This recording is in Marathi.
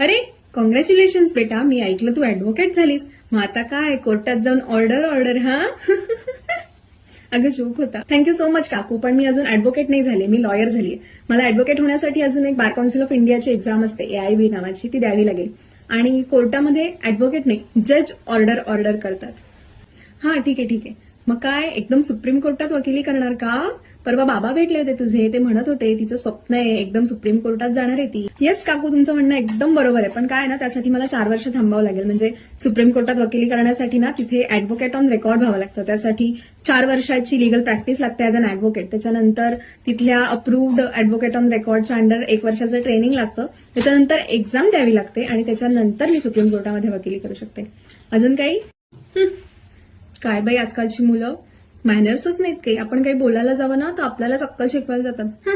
अरे कॉंग्रॅच्युलेशन बेटा मी ऐकलं तू ऍडव्होकेट झालीस. मग आता काय कोर्टात जाऊन ऑर्डर ऑर्डर हा? अगं जोक होता. थँक्यू सो मच काकू. पण मी अजून ऍडव्होकेट नाही झाले मी लॉयर झाली मला ऍडव्होकेट होण्यासाठी अजून एक बार काउन्सिल ऑफ इंडियाची एक्झाम असते एआयबी नावाची ती द्यावी लागेल. आणि कोर्टामध्ये ऍडव्होकेट नाही जज ऑर्डर ऑर्डर करतात. हा ठीक आहे ठीक आहे. मग काय एकदम सुप्रीम कोर्टात वकिली करणार का? परवा बाबा भेटले होते तुझे ते म्हणत होते तिचं स्वप्न आहे एकदम सुप्रीम कोर्टात जाणार आहे ती. येस काकू तुमचं म्हणणं एकदम बरोबर आहे पण काय ना त्यासाठी मला चार वर्ष थांबावं लागेल. म्हणजे सुप्रीम कोर्टात वकिली करण्यासाठी ना तिथे ऍडव्होकेट ऑन रेकॉर्ड व्हावं लागतं. त्यासाठी चार वर्षाची लिगल प्रॅक्टिस लागते ऍज अन ऍडव्होकेट त्याच्यानंतर तिथल्या अप्रूव्ड ऍडव्होकेट ऑन रेकॉर्डच्या अंडर एक वर्षाचं ट्रेनिंग लागतं. त्याच्यानंतर एक्झाम द्यावी लागते आणि त्याच्यानंतर मी सुप्रीम कोर्टामध्ये वकिली करू शकते. अजून काही? काय बाई आजकालची मुलं? मॅनर्सच नाहीत काही. आपण काही बोलायला जावं ना तर आपल्यालाच अक्कल शिकवायला जातात